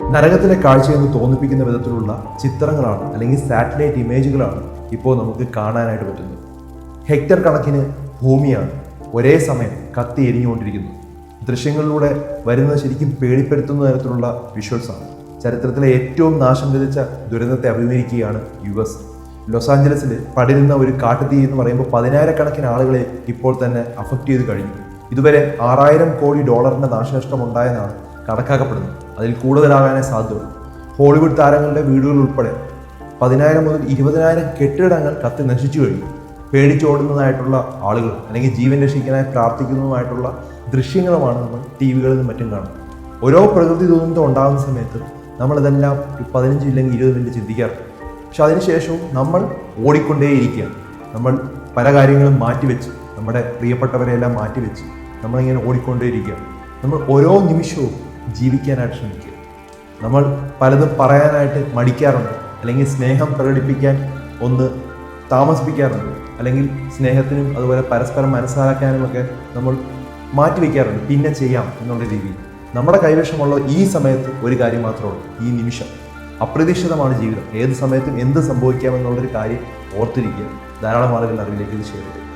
നരകത്തിലെ കാഴ്ചയെന്ന് തോന്നിപ്പിക്കുന്ന വിധത്തിലുള്ള ചിത്രങ്ങളാണ് അല്ലെങ്കിൽ സാറ്റലൈറ്റ് ഇമേജുകളാണ് ഇപ്പോൾ നമുക്ക് കാണാനായിട്ട് പറ്റുന്നത്. ഹെക്ടർ കണക്കിന് ഭൂമിയാണ് ഒരേ സമയം കത്തി എരിഞ്ഞുകൊണ്ടിരിക്കുന്നത് ദൃശ്യങ്ങളിലൂടെ വരുന്നത് ശരിക്കും പേടിപ്പെടുത്തുന്ന തരത്തിലുള്ള വിഷ്വൽസാണ് ചരിത്രത്തിലെ ഏറ്റവും നാശം വിധിച്ച ദുരന്തത്തെ അഭിമുഖീകരിക്കുകയാണ് യു എസ് ലോസ് ആഞ്ചലസിൽ പടരുന്ന ഒരു കാട്ടുതീ എന്ന് പറയുമ്പോൾ പതിനായിരക്കണക്കിന് ആളുകളെ ഇപ്പോൾ തന്നെ അഫക്റ്റ് ചെയ്ത് കഴിഞ്ഞു. ഇതുവരെ ആറായിരം കോടി ഡോളറിന്റെ നാശനഷ്ടം ഉണ്ടായെന്നാണ് കണക്കാക്കപ്പെടുന്നത് അതിൽ കൂടുതലാകാനേ സാധ്യതയുള്ളൂ. ഹോളിവുഡ് താരങ്ങളുടെ വീടുകൾ ഉൾപ്പെടെ പതിനായിരം മുതൽ ഇരുപതിനായിരം കെട്ടിടങ്ങൾ കത്തി നശിച്ചു കഴിഞ്ഞു. പേടിച്ചോടുന്നതായിട്ടുള്ള ആളുകൾ അല്ലെങ്കിൽ ജീവൻ രക്ഷിക്കാനായി പ്രാർത്ഥിക്കുന്നതുമായിട്ടുള്ള ദൃശ്യങ്ങളുമാണ് നമ്മൾ ടി നിന്നും മറ്റും കാണുന്നത്. ഓരോ പ്രകൃതി ദുരന്തം ഉണ്ടാകുന്ന സമയത്ത് നമ്മളിതെല്ലാം പതിനഞ്ച് ഇല്ലെങ്കിൽ ഇരുപത് മിനിറ്റ് ചിന്തിക്കാറുണ്ട്. പക്ഷെ അതിനുശേഷവും നമ്മൾ ഓടിക്കൊണ്ടേയിരിക്കുകയാണ്. നമ്മൾ പല കാര്യങ്ങളും മാറ്റിവെച്ച് നമ്മുടെ പ്രിയപ്പെട്ടവരെയെല്ലാം മാറ്റിവെച്ച് നമ്മളിങ്ങനെ ഓടിക്കൊണ്ടേയിരിക്കുകയാണ്. നമ്മൾ ഓരോ നിമിഷവും ജീവിക്കാനായിട്ട് ശ്രമിക്കുക. നമ്മൾ പലതും പറയാനായിട്ട് മടിക്കാറുണ്ട്. അല്ലെങ്കിൽ സ്നേഹം പ്രകടിപ്പിക്കാൻ ഒന്ന് താമസിപ്പിക്കാറുണ്ട്. അല്ലെങ്കിൽ സ്നേഹത്തിനും അതുപോലെ പരസ്പരം മനസ്സിലാക്കാനുമൊക്കെ നമ്മൾ മാറ്റിവെക്കാറുണ്ട്. പിന്നെ ചെയ്യാം എന്നുള്ള രീതിയിൽ. നമ്മുടെ കൈവശമുള്ള ഈ സമയത്ത് ഒരു കാര്യം മാത്രമേ ഉള്ളൂ. ഈ നിമിഷം. അപ്രതീക്ഷിതമാണ് ജീവിതം. ഏത് സമയത്തും എന്ത് സംഭവിക്കാമെന്നുള്ളൊരു കാര്യം ഓർത്തിരിക്കുക. ധാരാളം ആളുകൾ അറിവിലേക്ക് ഇത് ചെയ്യുക